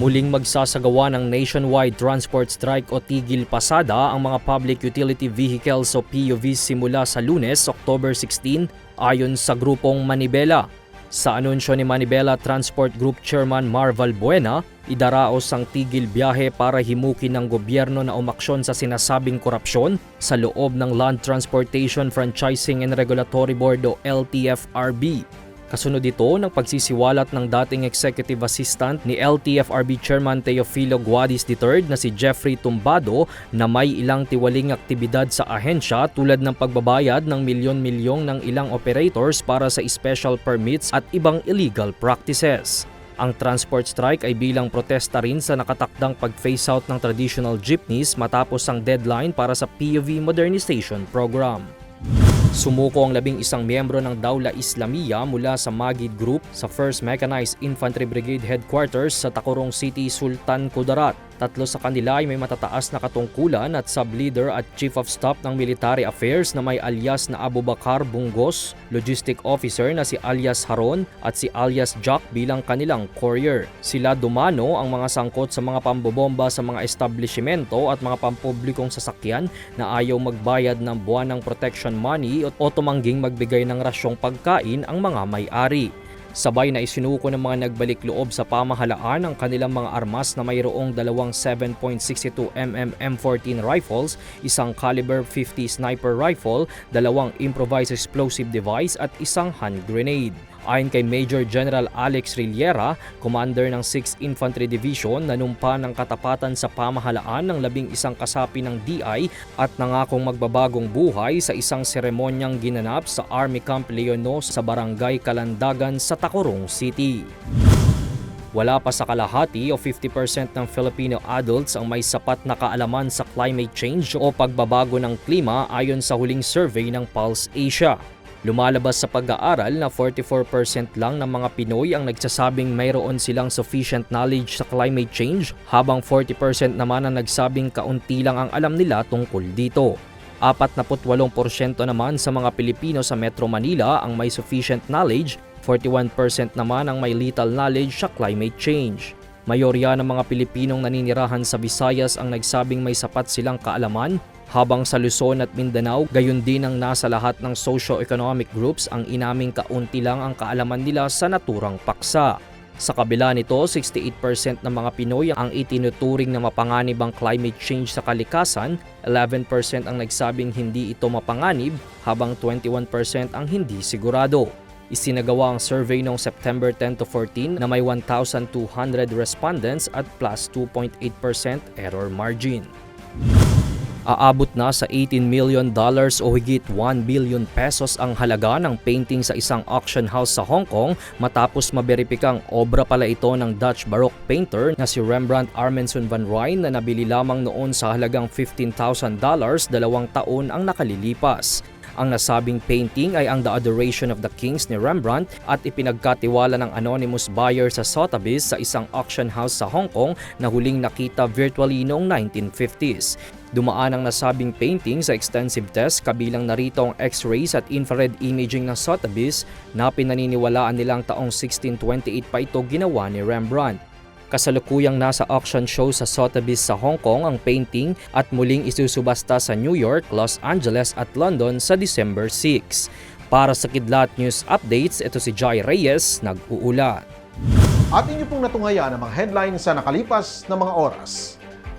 Muling magsasagawa ng nationwide transport strike o tigil pasada ang mga public utility vehicles o PUVs simula sa lunes, October 16, ayon sa grupong Manibela. Sa anunsyo ni Manibela Transport Group Chairman Marval Buena, idaraos ang tigil biyahe para himukin ng gobyerno na umaksyon sa sinasabing korupsyon sa loob ng Land Transportation Franchising and Regulatory Board o LTFRB. Kasunod ito ng pagsisiwalat ng dating executive assistant ni LTFRB Chairman Teofilo Guadis III na si Jeffrey Tumbado na may ilang tiwaling aktibidad sa ahensya tulad ng pagbabayad ng milyon-milyong ng ilang operators para sa special permits at ibang illegal practices. Ang transport strike ay bilang protesta rin sa nakatakdang pag-phase out ng traditional jeepneys matapos ang deadline para sa PUV modernization program. Sumuko ang labing isang miyembro ng Dawla Islamiyya mula sa Magid Group sa 1st Mechanized Infantry Brigade Headquarters sa Tacorong City, Sultan Kudarat. Tatlo sa kanila ay may matataas na katungkulan at sub-leader at chief of staff ng military affairs na may alias na Abu Bakar Bungos, logistic officer na si alias Haron at si alias Jack bilang kanilang courier. Sila dumano ang mga sangkot sa mga pambobomba sa mga establishmento at mga pampublikong sasakyan na ayaw magbayad ng buwan ng protection money o tumangging magbigay ng rasyong pagkain ang mga may-ari. Sabay na isinuko ng mga nagbalik loob sa pamahalaan ang kanilang mga armas na mayroong dalawang 7.62mm M14 rifles, isang caliber 50 sniper rifle, dalawang improvised explosive device at isang hand grenade. Ayon kay Major General Alex Rillera, commander ng 6th Infantry Division, nanumpa ng katapatan sa pamahalaan ng labing isang kasapi ng DI at nangakong magbabagong buhay sa isang seremonyang ginanap sa Army Camp Leonos sa Barangay Kalandagan sa Tacorong City. Wala pa sa kalahati o 50% ng Filipino adults ang may sapat na kaalaman sa climate change o pagbabago ng klima ayon sa huling survey ng Pulse Asia. Lumalabas sa pag-aaral na 44% lang ng mga Pinoy ang nagsasabing mayroon silang sufficient knowledge sa climate change habang 40% naman ang nagsabing kaunti lang ang alam nila tungkol dito. 48% naman sa mga Pilipino sa Metro Manila ang may sufficient knowledge, 41% naman ang may little knowledge sa climate change. Mayorya ng mga Pilipinong naninirahan sa Visayas ang nagsabing may sapat silang kaalaman, habang sa Luzon at Mindanao, gayon din ang nasa lahat ng socio-economic groups ang inaming kaunti lang ang kaalaman nila sa naturang paksa. Sa kabila nito, 68% ng mga Pinoy ang itinuturing na mapanganib ang climate change sa kalikasan, 11% ang nagsabing hindi ito mapanganib, habang 21% ang hindi sigurado. Isinagawa ang survey noong September 10 to 14 na may 1,200 respondents at plus 2.8% error margin. Aabot na sa 18 million dollars o higit 1 billion pesos ang halaga ng painting sa isang auction house sa Hong Kong matapos maberipikang obra pala ito ng Dutch Baroque painter na si Rembrandt Armenson van Rijn na nabili lamang noon sa halagang 15,000 dollars dalawang taon ang nakalilipas. Ang nasabing painting ay ang The Adoration of the Kings ni Rembrandt at ipinagkatiwala ng anonymous buyer sa Sotheby's sa isang auction house sa Hong Kong na huling nakita virtually noong 1950s. Dumaan ang nasabing painting sa extensive test kabilang narito ang x-rays at infrared imaging ng Sotheby's na pinaniniwalaan nilang taong 1628 pa ito ginawa ni Rembrandt. Kasalukuyang nasa auction show sa Sotheby's sa Hong Kong ang painting at muling isusubasta sa New York, Los Angeles at London sa December 6. Para sa Kidlat News Updates, ito si Jai Reyes, nag-uulat. At inyo pong natungayan ang mga headlines sa nakalipas na mga oras.